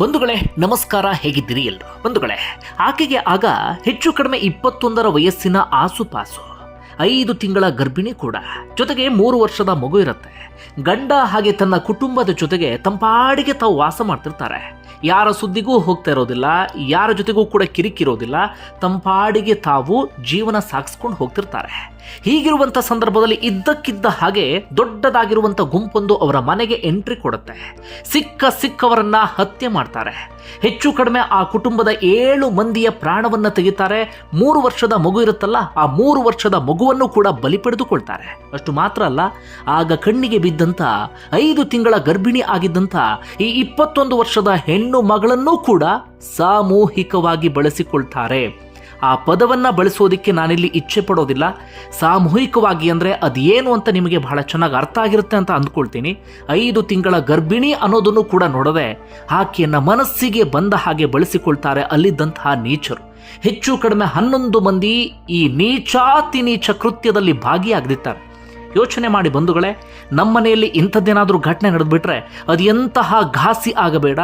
ಬಂಧುಗಳೇ ನಮಸ್ಕಾರ ಹೇಗಿದ್ದೀರಿ ಎಲ್ರು? ಬಂಧುಗಳೇ ಆಕೆಗೆ ಆಗ ಹೆಚ್ಚು ಕಡಿಮೆ ಇಪ್ಪತ್ತೊಂದರ ವಯಸ್ಸಿನ ಆಸುಪಾಸು. ಐದು ತಿಂಗಳ ಗರ್ಭಿಣಿ ಕೂಡ. ಜೊತೆಗೆ ಮೂರು ವರ್ಷದ ಮಗು ಇರುತ್ತೆ. ಗಂಡ ಹಾಗೆ ತನ್ನ ಕುಟುಂಬದ ಜೊತೆಗೆ ತಂಪಾಡಿಗೆ ತಾವು ವಾಸ ಮಾಡ್ತಿರ್ತಾರೆ. ಯಾರ ಸುದ್ದಿಗೂ ಹೋಗ್ತಾ ಇರೋದಿಲ್ಲ, ಯಾರ ಜೊತೆಗೂ ಕೂಡ ಕಿರಿಕಿರೋದಿಲ್ಲ, ತಂಪಾಡಿಗೆ ತಾವು ಜೀವನ ಸಾಗಿಸ್ಕೊಂಡು ಹೋಗ್ತಿರ್ತಾರೆ. ಹೀಗಿರುವಂಥ ಸಂದರ್ಭದಲ್ಲಿ ಇದ್ದಕ್ಕಿದ್ದ ಹಾಗೆ ದೊಡ್ಡದಾಗಿರುವಂಥ ಗುಂಪೊಂದು ಅವರ ಮನೆಗೆ ಎಂಟ್ರಿ ಕೊಡುತ್ತೆ. ಸಿಕ್ಕ ಸಿಕ್ಕವರನ್ನ ಹತ್ಯೆ ಮಾಡ್ತಾರೆ. ಹೆಚ್ಚು ಕಡಿಮೆ ಆ ಕುಟುಂಬದ ಏಳು ಮಂದಿಯ ಪ್ರಾಣವನ್ನ ತೆಗಿತಾರೆ. ಮೂರು ವರ್ಷದ ಮಗು ಇರುತ್ತಲ್ಲ, ಆ ಮೂರು ವರ್ಷದ ಮಗುವನ್ನು ಕೂಡ ಬಲಿ ಪಡೆದುಕೊಳ್ತಾರೆ. ಅಷ್ಟು ಮಾತ್ರ ಅಲ್ಲ, ಆಗ ಕಣ್ಣಿಗೆ ಬಿದ್ದಂಥ ಐದು ತಿಂಗಳ ಗರ್ಭಿಣಿ ಆಗಿದ್ದಂಥ ಈ ಇಪ್ಪತ್ತೊಂದು ವರ್ಷದ ಹೆಣ್ಣು ಮಗಳನ್ನೂ ಕೂಡ ಸಾಮೂಹಿಕವಾಗಿ ಬಳಸಿಕೊಳ್ತಾರೆ. ಆ ಪದವನ್ನು ಬಳಸೋದಕ್ಕೆ ನಾನಿಲ್ಲಿ ಇಚ್ಛೆ ಪಡೋದಿಲ್ಲ ಸಾಮೂಹಿಕವಾಗಿ ಅಂದರೆ ಅದೇನು ಅಂತ ನಿಮಗೆ ಬಹಳ ಚೆನ್ನಾಗಿ ಅರ್ಥ ಆಗಿರುತ್ತೆ ಅಂತ ಅಂದ್ಕೊಳ್ತೀನಿ. ಐದು ತಿಂಗಳ ಗರ್ಭಿಣಿ ಅನ್ನೋದನ್ನು ಕೂಡ ನೋಡದೆ ಆಕೆಯನ್ನು ಮನಸ್ಸಿಗೆ ಬಂದ ಹಾಗೆ ಬಳಸಿಕೊಳ್ತಾರೆ ಅಲ್ಲಿದ್ದಂತಹ ನೀಚರು. ಹೆಚ್ಚು ಕಡಿಮೆ ಹನ್ನೊಂದು ಮಂದಿ ಈ ನೀಚಾತಿ ನೀಚ ಕೃತ್ಯದಲ್ಲಿ ಭಾಗಿಯಾಗದಿದ್ದಾರೆ ಯೋಚನೆ ಮಾಡಿ ಬಂಧುಗಳೇ, ನಮ್ಮ ಮನೆಯಲ್ಲಿ ಇಂಥದ್ದೇನಾದರೂ ಘಟನೆ ನಡೆದುಬಿಟ್ರೆ ಅದು ಎಂತಹ ಘಾಸಿ ಆಗಬೇಡ,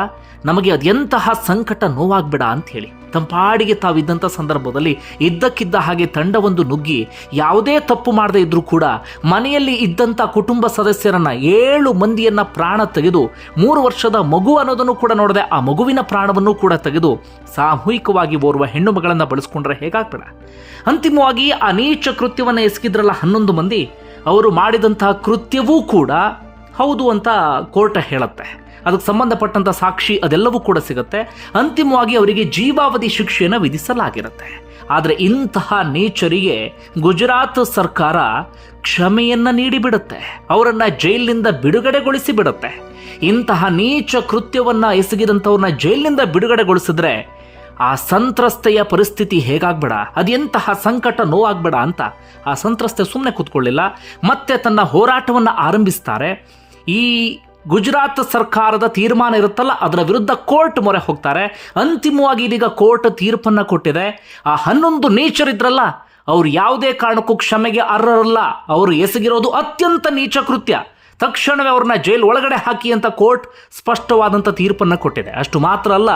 ನಮಗೆ ಅದೆಂತಹ ಸಂಕಟ ನೋವಾಗಬೇಡ ಅಂತ ಹೇಳಿ ತಂಪಾಡಿಗೆ ತಾವಿದ್ದಂಥ ಸಂದರ್ಭದಲ್ಲಿ ಇದ್ದಕ್ಕಿದ್ದ ಹಾಗೆ ತಂಡವೊಂದು ನುಗ್ಗಿ ಯಾವುದೇ ತಪ್ಪು ಮಾಡದೇ ಇದ್ರೂ ಕೂಡ ಮನೆಯಲ್ಲಿ ಇದ್ದಂಥ ಕುಟುಂಬ ಸದಸ್ಯರನ್ನು ಏಳು ಮಂದಿಯನ್ನು ಪ್ರಾಣ ತೆಗೆದು ಮೂರು ವರ್ಷದ ಮಗು ಅನ್ನೋದನ್ನು ಕೂಡ ನೋಡದೆ ಆ ಮಗುವಿನ ಪ್ರಾಣವನ್ನು ಕೂಡ ತೆಗೆದು ಸಾಮೂಹಿಕವಾಗಿ ಓರ್ವ ಹೆಣ್ಣು ಮಗಳನ್ನು ಬಳಸ್ಕೊಂಡ್ರೆ ಹೇಗಾಗ್ಬೇಡ ಅಂತಿಮವಾಗಿ ಆ ನೀಚ ಕೃತ್ಯವನ್ನು ಎಸಗಿದ್ರಲ್ಲ ಹನ್ನೊಂದು ಮಂದಿ, ಅವರು ಮಾಡಿದಂತಹ ಕೃತ್ಯವೂ ಕೂಡ ಹೌದು ಅಂತ ಕೋರ್ಟ ಹೇಳುತ್ತೆ. ಅದಕ್ಕೆ ಸಂಬಂಧಪಟ್ಟಂಥ ಸಾಕ್ಷಿ ಅದೆಲ್ಲವೂ ಕೂಡ ಸಿಗುತ್ತೆ. ಅಂತಿಮವಾಗಿ ಅವರಿಗೆ ಜೀವಾವಧಿ ಶಿಕ್ಷೆಯನ್ನು ವಿಧಿಸಲಾಗಿರುತ್ತೆ. ಆದರೆ ಇಂತಹ ನೇಚರಿಗೆ ಗುಜರಾತ್ ಸರ್ಕಾರ ಕ್ಷಮೆಯನ್ನು ನೀಡಿಬಿಡುತ್ತೆ ಅವರನ್ನು ಜೈಲಿನಿಂದ ಬಿಡುಗಡೆಗೊಳಿಸಿ ಬಿಡುತ್ತೆ. ಇಂತಹ ನೀಚ ಕೃತ್ಯವನ್ನು ಎಸಗಿದಂಥವ್ರನ್ನ ಜೈಲಿನಿಂದ ಬಿಡುಗಡೆಗೊಳಿಸಿದ್ರೆ ಆ ಸಂತ್ರಸ್ತೆಯ ಪರಿಸ್ಥಿತಿ ಹೇಗಾಗ್ಬೇಡ? ಅದೆಂತಹ ಸಂಕಟ ನೋವಾಗ್ಬೇಡ ಅಂತ ಆ ಸಂತ್ರಸ್ತೆ ಸುಮ್ಮನೆ ಕೂತ್ಕೊಳ್ಳಿಲ್ಲ. ಮತ್ತೆ ತನ್ನ ಹೋರಾಟವನ್ನು ಆರಂಭಿಸ್ತಾರೆ. ಈ ಗುಜರಾತ್ ಸರ್ಕಾರದ ತೀರ್ಮಾನ ಇರುತ್ತಲ್ಲ, ಅದರ ವಿರುದ್ಧ ಕೋರ್ಟ್ ಮೊರೆ ಹೋಗ್ತಾರೆ. ಅಂತಿಮವಾಗಿ ಇದೀಗ ಕೋರ್ಟ್ ತೀರ್ಪನ್ನು ಕೊಟ್ಟಿದೆ. ಆ ಹನ್ನೊಂದು ನೇಚರ್ ಇದ್ರಲ್ಲ, ಅವ್ರು ಯಾವುದೇ ಕಾರಣಕ್ಕೂ ಕ್ಷಮೆಗೆ ಅರ್ಹರಲ್ಲ. ಅವರು ಎಸಗಿರೋದು ಅತ್ಯಂತ ನೀಚ ಕೃತ್ಯ. ತಕ್ಷಣವೇ ಅವ್ರನ್ನ ಜೈಲ್ ಒಳಗಡೆ ಹಾಕಿ ಅಂತ ಕೋರ್ಟ್ ಸ್ಪಷ್ಟವಾದಂಥ ತೀರ್ಪನ್ನು ಕೊಟ್ಟಿದೆ. ಅಷ್ಟು ಮಾತ್ರ ಅಲ್ಲ,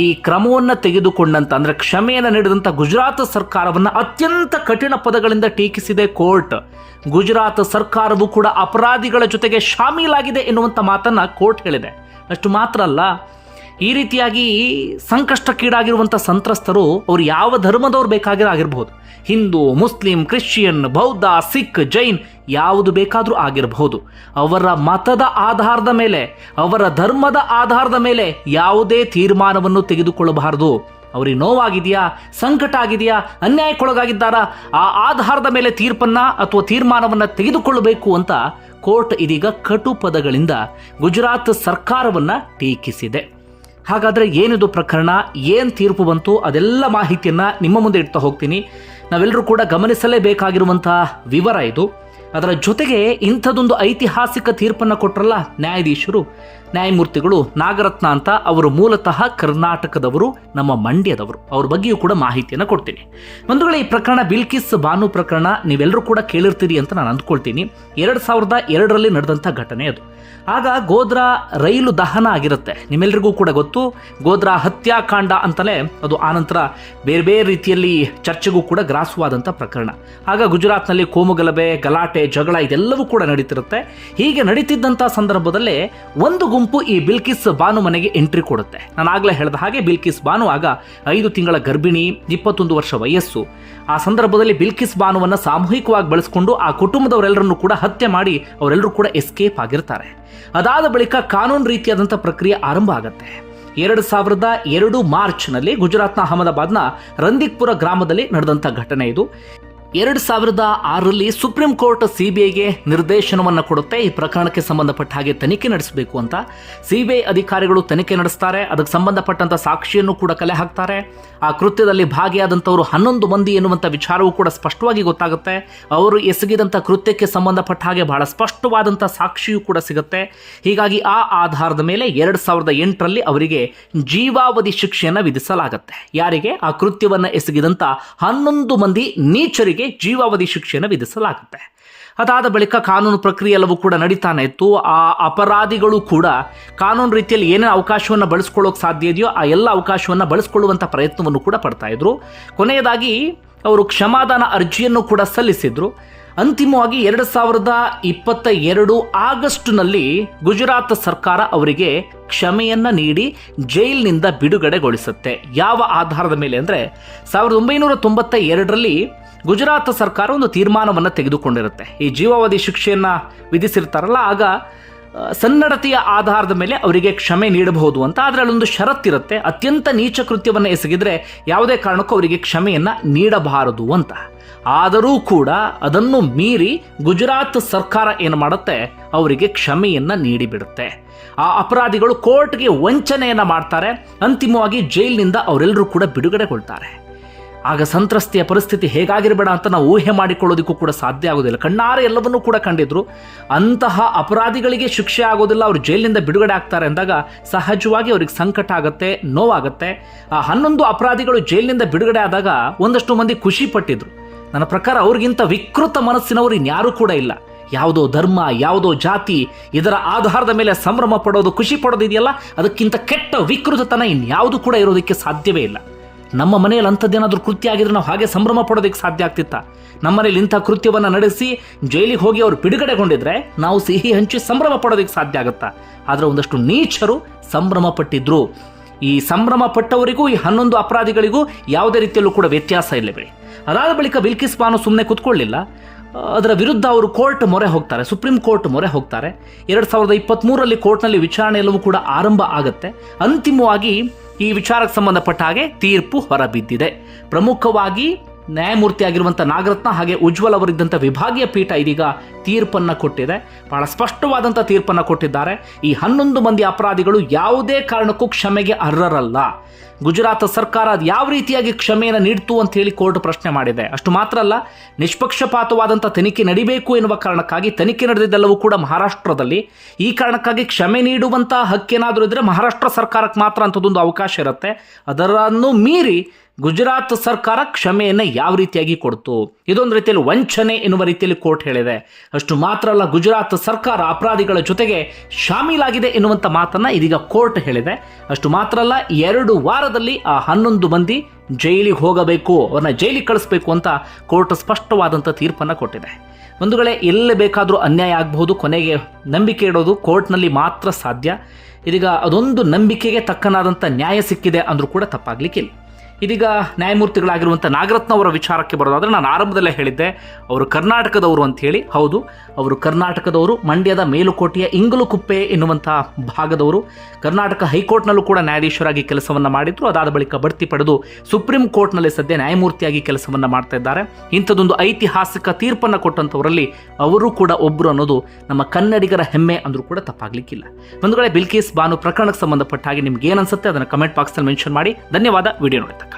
ಈ ಕ್ರಮವನ್ನು ತೆಗೆದುಕೊಂಡಂಥ ಅಂದರೆ ಕ್ಷಮೆಯನ್ನು ನೀಡಿದಂಥ ಗುಜರಾತ್ ಸರ್ಕಾರವನ್ನು ಅತ್ಯಂತ ಕಠಿಣ ಪದಗಳಿಂದ ಟೀಕಿಸಿದೆ ಕೋರ್ಟ್. ಗುಜರಾತ್ ಸರ್ಕಾರವು ಕೂಡ ಅಪರಾಧಿಗಳ ಜೊತೆಗೆ ಶಾಮೀಲಾಗಿದೆ ಎನ್ನುವಂಥ ಮಾತನ್ನು ಕೋರ್ಟ್ ಹೇಳಿದೆ. ಅಷ್ಟು ಮಾತ್ರ ಅಲ್ಲ ಈ ರೀತಿಯಾಗಿ ಸಂಕಷ್ಟಕ್ಕೀಡಾಗಿರುವಂಥ ಸಂತ್ರಸ್ತರು ಅವರು ಯಾವ ಧರ್ಮದವ್ರು ಬೇಕಾಗಿರೋ ಆಗಿರಬಹುದು. ಹಿಂದೂ, ಮುಸ್ಲಿಂ, ಕ್ರಿಶ್ಚಿಯನ್, ಬೌದ್ಧ, ಸಿಖ್, ಜೈನ್ ಯಾವುದು ಬೇಕಾದರೂ ಆಗಿರಬಹುದು. ಅವರ ಮತದ ಆಧಾರದ ಮೇಲೆ, ಅವರ ಧರ್ಮದ ಆಧಾರದ ಮೇಲೆ ಯಾವುದೇ ತೀರ್ಮಾನವನ್ನು ತೆಗೆದುಕೊಳ್ಳಬಾರದು. ಅವರಿಗೆ ನೋವಾಗಿದೆಯಾ? ಸಂಕಟ ಆಗಿದೆಯಾ? ಅನ್ಯಾಯಕ್ಕೊಳಗಾಗಿದ್ದಾರಾ? ಆ ಆಧಾರದ ಮೇಲೆ ತೀರ್ಪನ್ನ ಅಥವಾ ತೀರ್ಮಾನವನ್ನು ತೆಗೆದುಕೊಳ್ಳಬೇಕು ಅಂತ ಕೋರ್ಟ್ ಇದೀಗ ಕಟು ಪದಗಳಿಂದ ಗುಜರಾತ್ ಸರ್ಕಾರವನ್ನು ಟೀಕಿಸಿದೆ. ಹಾಗಾದರೆ ಏನಿದು ಪ್ರಕರಣ? ಏನು ತೀರ್ಪು ಬಂತು? ಅದೆಲ್ಲ ಮಾಹಿತಿಯನ್ನು ನಿಮ್ಮ ಮುಂದೆ ಇಡ್ತಾ ಹೋಗ್ತೀನಿ. ನಾವೆಲ್ಲರೂ ಕೂಡ ಗಮನಿಸಲೇಬೇಕಾಗಿರುವಂತಹ ವಿವರ ಇದು. ಅದರ ಜೊತೆಗೆ ಇಂಥದೊಂದು ಐತಿಹಾಸಿಕ ತೀರ್ಪನ್ನು ಕೊಟ್ಟರಲ್ಲ ನ್ಯಾಯಾಧೀಶರು? ನ್ಯಾಯಮೂರ್ತಿಗಳು ನಾಗರತ್ನ ಅಂತ ಅವರು ಮೂಲತಃ ಕರ್ನಾಟಕದವರು, ನಮ್ಮ ಮಂಡ್ಯದವರು. ಅವ್ರ ಬಗ್ಗೆಯೂ ಕೂಡ ಮಾಹಿತಿಯನ್ನು ಕೊಡ್ತೀನಿ. ಒಂದು ವೇಳೆ ಈ ಪ್ರಕರಣ ಬಿಲ್ಕಿಸ್ ಬಾನು ಪ್ರಕರಣ ನೀವೆಲ್ಲರೂ ಕೂಡ ಕೇಳಿರ್ತೀರಿ ಅಂತ ನಾನು ಅಂದ್ಕೊಳ್ತೀನಿ. ಎರಡು ಸಾವಿರದ ಎರಡರಲ್ಲಿ ನಡೆದಂಥ ಘಟನೆ ಅದು. ಆಗ ಗೋದ್ರಾ ರೈಲು ದಹನ ಆಗಿರುತ್ತೆ. ನಿಮ್ಮೆಲ್ರಿಗೂ ಕೂಡ ಗೊತ್ತು ಗೋದ್ರಾ ಹತ್ಯಾಕಾಂಡ ಅಂತಲೇ ಅದು ಆನಂತರ ಬೇರೆ ಬೇರೆ ರೀತಿಯಲ್ಲಿ ಚರ್ಚೆಗೂ ಕೂಡ ಗ್ರಾಸವಾದಂಥ ಪ್ರಕರಣ. ಆಗ ಗುಜರಾತ್ನಲ್ಲಿ ಕೋಮುಗಲಭೆ, ಗಲಾಟೆ, ಜಗಳ ಇದೆಲ್ಲವೂ ಕೂಡ ನಡೀತಿರುತ್ತೆ. ಹೀಗೆ ನಡೀತಿದ್ದಂಥ ಸಂದರ್ಭದಲ್ಲೇ ಒಂದು ಈ ಬಿಲ್ಕಿಸ್ ಬಾನು ಮನೆಗೆ ಎಂಟ್ರಿ ಕೊಡುತ್ತೆ. ನಾನು ಆಗಲೇ ಹೇಳಿದ ಹಾಗೆ ಬಿಲ್ಕಿಸ್ ಬಾನು ಆಗ ಐದು ತಿಂಗಳ ಗರ್ಭಿಣಿ, ಇಪ್ಪತ್ತೊಂದು ವರ್ಷ ವಯಸ್ಸು. ಆ ಸಂದರ್ಭದಲ್ಲಿ ಬಿಲ್ಕಿಸ್ ಬಾನುವನ್ನು ಸಾಮೂಹಿಕವಾಗಿ ಬಳಸಿಕೊಂಡು ಆ ಕುಟುಂಬದವರೆಲ್ಲರನ್ನು ಕೂಡ ಹತ್ಯೆ ಮಾಡಿ ಅವರೆಲ್ಲರೂ ಕೂಡ ಎಸ್ಕೇಪ್ ಆಗಿರ್ತಾರೆ. ಅದಾದ ಬಳಿಕ ಕಾನೂನು ರೀತಿಯಾದಂಥ ಪ್ರಕ್ರಿಯೆ ಆರಂಭ ಆಗುತ್ತೆ. ಎರಡು ಸಾವಿರದ ಎರಡು ಮಾರ್ಚ್ನಲ್ಲಿ ಗುಜರಾತ್ನ ಅಹಮದಾಬಾದ್ನ ರಂದಿಕ್ಪುರ ಗ್ರಾಮದಲ್ಲಿ ನಡೆದಂಥ ಘಟನೆ ಇದು. ಎರಡು ಸಾವಿರದ ಆರರಲ್ಲಿ ಸುಪ್ರೀಂ ಕೋರ್ಟ್ ಸಿಬಿಐಗೆ ನಿರ್ದೇಶನವನ್ನು ಕೊಡುತ್ತೆ. ಈ ಪ್ರಕರಣಕ್ಕೆ ಸಂಬಂಧಪಟ್ಟ ಹಾಗೆ ತನಿಖೆ ನಡೆಸಬೇಕು ಅಂತ ಸಿಬಿಐ ಅಧಿಕಾರಿಗಳು ತನಿಖೆ ನಡೆಸ್ತಾರೆ. ಅದಕ್ಕೆ ಸಂಬಂಧಪಟ್ಟಂತ ಸಾಕ್ಷಿಯನ್ನು ಕೂಡ ಕಲೆ ಹಾಕ್ತಾರೆ. ಆ ಕೃತ್ಯದಲ್ಲಿ ಭಾಗಿಯಾದಂಥವರು ಹನ್ನೊಂದು ಮಂದಿ ಎನ್ನುವಂಥ ವಿಚಾರವೂ ಕೂಡ ಸ್ಪಷ್ಟವಾಗಿ ಗೊತ್ತಾಗುತ್ತೆ. ಅವರು ಎಸಗಿದಂಥ ಕೃತ್ಯಕ್ಕೆ ಸಂಬಂಧಪಟ್ಟ ಹಾಗೆ ಬಹಳ ಸ್ಪಷ್ಟವಾದಂಥ ಸಾಕ್ಷಿಯೂ ಕೂಡ ಸಿಗುತ್ತೆ. ಹೀಗಾಗಿ ಆ ಆಧಾರದ ಮೇಲೆ ಎರಡು ಸಾವಿರದ ಎಂಟರಲ್ಲಿ ಅವರಿಗೆ ಜೀವಾವಧಿ ಶಿಕ್ಷೆಯನ್ನು ವಿಧಿಸಲಾಗುತ್ತೆ. ಯಾರಿಗೆ? ಆ ಕೃತ್ಯವನ್ನು ಎಸಗಿದಂಥ ಹನ್ನೊಂದು ಮಂದಿ ನೀಚರಿಗೆ ಜೀವಾವಧಿ ಶಿಕ್ಷೆಯನ್ನು ವಿಧಿಸಲಾಗುತ್ತೆ. ಅದಾದ ಬಳಿಕ ಕಾನೂನು ಪ್ರಕ್ರಿಯೆ ಎಲ್ಲವೂ ಕೂಡ ನಡೀತಾನೆ ಇತ್ತು. ಆ ಅಪರಾಧಿಗಳು ಕೂಡ ಕಾನೂನು ರೀತಿಯಲ್ಲಿ ಏನೇನು ಅವಕಾಶವನ್ನು ಬಳಸ್ಕೊಳ್ಳೋಕೆ ಸಾಧ್ಯ ಇದೆಯೋ ಆ ಎಲ್ಲ ಅವಕಾಶವನ್ನು ಬಳಸ್ಕೊಳ್ಳುವಂಥ ಪ್ರಯತ್ನವನ್ನು ಕೂಡ ಪಡ್ತಾ ಇದ್ರು. ಕೊನೆಯದಾಗಿ ಅವರು ಕ್ಷಮಾದಾನ ಅರ್ಜಿಯನ್ನು ಕೂಡ ಸಲ್ಲಿಸಿದ್ರು. ಅಂತಿಮವಾಗಿ ಎರಡು ಸಾವಿರದ ಇಪ್ಪತ್ತ ಎರಡು ಆಗಸ್ಟ್ನಲ್ಲಿ ಗುಜರಾತ್ ಸರ್ಕಾರ ಅವರಿಗೆ ಕ್ಷಮೆಯನ್ನ ನೀಡಿ ಜೈಲಿನಿಂದ ಬಿಡುಗಡೆಗೊಳಿಸುತ್ತೆ. ಯಾವ ಆಧಾರದ ಮೇಲೆ ಅಂದರೆ ಸಾವಿರದ ಒಂಬೈನೂರ ತೊಂಬತ್ತ ಎರಡರಲ್ಲಿ ಗುಜರಾತ್ ಸರ್ಕಾರ ಒಂದು ತೀರ್ಮಾನವನ್ನು ತೆಗೆದುಕೊಂಡಿರುತ್ತೆ. ಈ ಜೀವಾವಧಿ ಶಿಕ್ಷೆಯನ್ನು ವಿಧಿಸಿರ್ತಾರಲ್ಲ, ಆಗ ಸನ್ನಡತೆಯ ಆಧಾರದ ಮೇಲೆ ಅವರಿಗೆ ಕ್ಷಮೆ ನೀಡಬಹುದು ಅಂತ. ಆದರೆ ಅಲ್ಲೊಂದು ಷರತ್ತಿರುತ್ತೆ ಅತ್ಯಂತ ನೀಚ ಕೃತ್ಯವನ್ನು ಎಸಗಿದರೆ ಯಾವುದೇ ಕಾರಣಕ್ಕೂ ಅವರಿಗೆ ಕ್ಷಮೆಯನ್ನು ನೀಡಬಾರದು ಅಂತ. ಆದರೂ ಕೂಡ ಅದನ್ನು ಮೀರಿ ಗುಜರಾತ್ ಸರ್ಕಾರ ಏನು ಮಾಡುತ್ತೆ, ಅವರಿಗೆ ಕ್ಷಮೆಯನ್ನು ನೀಡಿಬಿಡುತ್ತೆ. ಆ ಅಪರಾಧಿಗಳು ಕೋರ್ಟ್ಗೆ ವಂಚನೆಯನ್ನು ಮಾಡ್ತಾರೆ, ಅಂತಿಮವಾಗಿ ಜೈಲಿನಿಂದ ಅವರೆಲ್ಲರೂ ಕೂಡ ಬಿಡುಗಡೆಗೊಳ್ತಾರೆ. ಆಗ ಸಂತ್ರಸ್ತೆಯ ಪರಿಸ್ಥಿತಿ ಹೇಗಾಗಿರಬೇಡ ಅಂತ ನಾವು ಊಹೆ ಮಾಡಿಕೊಳ್ಳೋದಕ್ಕೂ ಕೂಡ ಸಾಧ್ಯ ಆಗೋದಿಲ್ಲ. ಕಣ್ಣಾರೆ ಎಲ್ಲವನ್ನೂ ಕೂಡ ಕಂಡಿದ್ರು. ಅಂತಹ ಅಪರಾಧಿಗಳಿಗೆ ಶಿಕ್ಷೆ ಆಗೋದಿಲ್ಲ. ಅವರು ಜೈಲಿನಿಂದ ಬಿಡುಗಡೆ ಆಗ್ತಾರೆ ಅಂದಾಗ ಸಹಜವಾಗಿ ಅವ್ರಿಗೆ ಸಂಕಟ ಆಗುತ್ತೆ, ನೋವಾಗುತ್ತೆ. ಆ ಹನ್ನೊಂದು ಅಪರಾಧಿಗಳು ಜೈಲಿನಿಂದ ಬಿಡುಗಡೆ ಆದಾಗ ಒಂದಷ್ಟು ಮಂದಿ ಖುಷಿ ಪಟ್ಟಿದ್ರು. ನನ್ನ ಪ್ರಕಾರ ಅವ್ರಿಗಿಂತ ವಿಕೃತ ಮನಸ್ಸಿನವರು ಇನ್ಯಾರೂ ಕೂಡ ಇಲ್ಲ. ಯಾವುದೋ ಧರ್ಮ, ಯಾವುದೋ ಜಾತಿ, ಇದರ ಆಧಾರದ ಮೇಲೆ ಸಂಭ್ರಮ ಪಡೋದು, ಖುಷಿ ಪಡೋದಿದೆಯಲ್ಲ ಅದಕ್ಕಿಂತ ಕೆಟ್ಟ ವಿಕೃತತನ ಇನ್ಯಾವುದು ಕೂಡ ಇರೋದಕ್ಕೆ ಸಾಧ್ಯವೇ ಇಲ್ಲ. ನಮ್ಮ ಮನೆಯಲ್ಲಿ ಅಂಥದ್ದೇನಾದರೂ ಕೃತ್ಯ ಆಗಿದ್ರೆ ನಾವು ಹಾಗೆ ಸಂಭ್ರಮ ಪಡೋದಕ್ಕೆ ಸಾಧ್ಯ ಆಗ್ತಿತ್ತ? ನಮ್ಮ ಮನೇಲಿ ಇಂಥ ಕೃತ್ಯವನ್ನು ನಡೆಸಿ ಜೈಲಿಗೆ ಹೋಗಿ ಅವರು ಬಿಡುಗಡೆಗೊಂಡಿದ್ರೆ ನಾವು ಸಿಹಿ ಹಂಚಿ ಸಂಭ್ರಮ ಪಡೋದಕ್ಕೆ ಸಾಧ್ಯ ಆಗುತ್ತಾ? ಆದರೆ ಒಂದಷ್ಟು ನೀಚರು ಸಂಭ್ರಮ ಪಟ್ಟಿದ್ರು. ಈ ಸಂಭ್ರಮ ಪಟ್ಟವರಿಗೂ, ಈ ಹನ್ನೊಂದು ಅಪರಾಧಿಗಳಿಗೂ ಯಾವುದೇ ರೀತಿಯಲ್ಲೂ ಕೂಡ ವ್ಯತ್ಯಾಸ ಇಲ್ಲ ಬಿಡಿ ಅದಾದ ಬಳಿಕ ವಿಲ್ಕಿಸ್ ಬಾನು ಸುಮ್ಮನೆ ಕೂತ್ಕೊಳ್ಳಿಲ್ಲ. ಅದರ ವಿರುದ್ಧ ಅವರು ಕೋರ್ಟ್ ಮೊರೆ ಹೋಗ್ತಾರೆ, ಸುಪ್ರೀಂ ಕೋರ್ಟ್ ಮೊರೆ ಹೋಗ್ತಾರೆ. ಎರಡು ಸಾವಿರದ ಇಪ್ಪತ್ತ್ಮೂರರಲ್ಲಿ ಕೋರ್ಟ್ನಲ್ಲಿ ವಿಚಾರಣೆ ಎಲ್ಲವೂ ಕೂಡ ಆರಂಭ ಆಗುತ್ತೆ. ಅಂತಿಮವಾಗಿ ಈ ವಿಚಾರಕ್ಕೆ ಸಂಬಂಧಪಟ್ಟ ಹಾಗೆ ತೀರ್ಪು ಹೊರಬಿದ್ದಿದೆ. ಪ್ರಮುಖವಾಗಿ ನ್ಯಾಯಮೂರ್ತಿ ಆಗಿರುವಂಥ ನಾಗರತ್ನ ಹಾಗೆ ಉಜ್ವಲ್ ಅವರಿದ್ದಂಥ ವಿಭಾಗೀಯ ಪೀಠ ಇದೀಗ ತೀರ್ಪನ್ನು ಕೊಟ್ಟಿದೆ. ಬಹಳ ಸ್ಪಷ್ಟವಾದಂಥ ತೀರ್ಪನ್ನು ಕೊಟ್ಟಿದ್ದಾರೆ. ಈ ಹನ್ನೊಂದು ಮಂದಿ ಅಪರಾಧಿಗಳು ಯಾವುದೇ ಕಾರಣಕ್ಕೂ ಕ್ಷಮೆಗೆ ಅರ್ಹರಲ್ಲ. ಗುಜರಾತ್ ಸರ್ಕಾರ ಅದು ಯಾವ ರೀತಿಯಾಗಿ ಕ್ಷಮೆಯನ್ನು ನೀಡ್ತು ಅಂತ ಹೇಳಿ ಕೋರ್ಟ್ ಪ್ರಶ್ನೆ ಮಾಡಿದೆ. ಅಷ್ಟು ಮಾತ್ರ ಅಲ್ಲ ನಿಷ್ಪಕ್ಷಪಾತವಾದಂಥ ತನಿಖೆ ನಡಿಬೇಕು ಎನ್ನುವ ಕಾರಣಕ್ಕಾಗಿ ತನಿಖೆ ನಡೆದಿದ್ದೆಲ್ಲವೂ ಕೂಡ ಮಹಾರಾಷ್ಟ್ರದಲ್ಲಿ. ಈ ಕಾರಣಕ್ಕಾಗಿ ಕ್ಷಮೆ ನೀಡುವಂಥ ಹಕ್ಕೇನಾದರೂ ಇದ್ದರೆ ಮಹಾರಾಷ್ಟ್ರ ಸರ್ಕಾರಕ್ಕೆ ಮಾತ್ರ ಅಂಥದ್ದೊಂದು ಅವಕಾಶ ಇರುತ್ತೆ. ಅದರನ್ನು ಮೀರಿ ಗುಜರಾತ್ ಸರ್ಕಾರ ಕ್ಷಮೆಯನ್ನು ಯಾವ ರೀತಿಯಾಗಿ ಕೊಡ್ತು? ಇದೊಂದು ರೀತಿಯಲ್ಲಿ ವಂಚನೆ ಎನ್ನುವ ರೀತಿಯಲ್ಲಿ ಕೋರ್ಟ್ ಹೇಳಿದೆ. ಅಷ್ಟು ಮಾತ್ರ ಅಲ್ಲ, ಗುಜರಾತ್ ಸರ್ಕಾರ ಅಪರಾಧಿಗಳ ಜೊತೆಗೆ ಶಾಮೀಲಾಗಿದೆ ಎನ್ನುವಂಥ ಮಾತನ್ನ ಇದೀಗ ಕೋರ್ಟ್ ಹೇಳಿದೆ. ಅಷ್ಟು ಮಾತ್ರ ಅಲ್ಲ, ಎರಡು ವಾರದಲ್ಲಿ ಆ ಹನ್ನೊಂದು ಮಂದಿ ಜೈಲಿಗೆ ಹೋಗಬೇಕು, ಅವ್ರನ್ನ ಜೈಲಿಗೆ ಕಳಿಸ್ಬೇಕು ಅಂತ ಕೋರ್ಟ್ ಸ್ಪಷ್ಟವಾದಂಥ ತೀರ್ಪನ್ನು ಕೊಟ್ಟಿದೆ. ಒಂದು ವೇಳೆ ಎಲ್ಲಿ ಬೇಕಾದರೂ ಅನ್ಯಾಯ ಆಗಬಹುದು, ಕೊನೆಗೆ ನಂಬಿಕೆ ಇಡೋದು ಕೋರ್ಟ್ನಲ್ಲಿ ಮಾತ್ರ ಸಾಧ್ಯ. ಇದೀಗ ಅದೊಂದು ನಂಬಿಕೆಗೆ ತಕ್ಕನಾದಂಥ ನ್ಯಾಯ ಸಿಕ್ಕಿದೆ ಅಂದರೂ ಕೂಡ ತಪ್ಪಾಗ್ಲಿಕ್ಕಿಲ್ಲ. ಇದೀಗ ನ್ಯಾಯಮೂರ್ತಿಗಳಾಗಿರುವಂಥ ನಾಗರತ್ನ ಅವರ ವಿಚಾರಕ್ಕೆ ಬರೋದಾದರೆ ನಾನು ಆರಂಭದಲ್ಲೇ ಹೇಳಿದ್ದೆ, ಅವರು ಕರ್ನಾಟಕದವರು ಅಂತ ಹೇಳಿ. ಹೌದು, ಅವರು ಕರ್ನಾಟಕದವರು, ಮಂಡ್ಯದ ಮೇಲುಕೋಟೆಯ ಇಂಗಲುಕುಪ್ಪೆ ಎನ್ನುವಂಥ ಭಾಗದವರು. ಕರ್ನಾಟಕ ಹೈಕೋರ್ಟ್ನಲ್ಲೂ ಕೂಡ ನ್ಯಾಯಾಧೀಶರಾಗಿ ಕೆಲಸವನ್ನು ಮಾಡಿದ್ರು. ಅದಾದ ಬಳಿಕ ಬಡ್ತಿ ಪಡೆದು ಸುಪ್ರೀಂ ಕೋರ್ಟ್ನಲ್ಲಿ ಸದ್ಯ ನ್ಯಾಯಮೂರ್ತಿಯಾಗಿ ಕೆಲಸವನ್ನು ಮಾಡ್ತಾ ಇದ್ದಾರೆ. ಇಂಥದ್ದೊಂದು ಐತಿಹಾಸಿಕ ತೀರ್ಪನ್ನು ಕೊಟ್ಟಂಥವರಲ್ಲಿ ಅವರು ಕೂಡ ಒಬ್ಬರು ಅನ್ನೋದು ನಮ್ಮ ಕನ್ನಡಿಗರ ಹೆಮ್ಮೆ ಅಂದರೂ ಕೂಡ ತಪ್ಪಾಗಲಿಕ್ಕಿಲ್ಲ. ಒಂದು ವೇಳೆ ಬಿಲ್ಕೀಸ್ ಬಾನು ಪ್ರಕರಣಕ್ಕೆ ಸಂಬಂಧಪಟ್ಟ ಹಾಗೆ ನಿಮ್ಗೆ ಏನು ಅನ್ಸುತ್ತೆ ಅದನ್ನು ಕಮೆಂಟ್ ಬಾಕ್ಸಲ್ಲಿ ಮೆನ್ಷನ್ ಮಾಡಿ. ಧನ್ಯವಾದ, ವಿಡಿಯೋ ನೋಡಿದ್ದಕ್ಕೆ.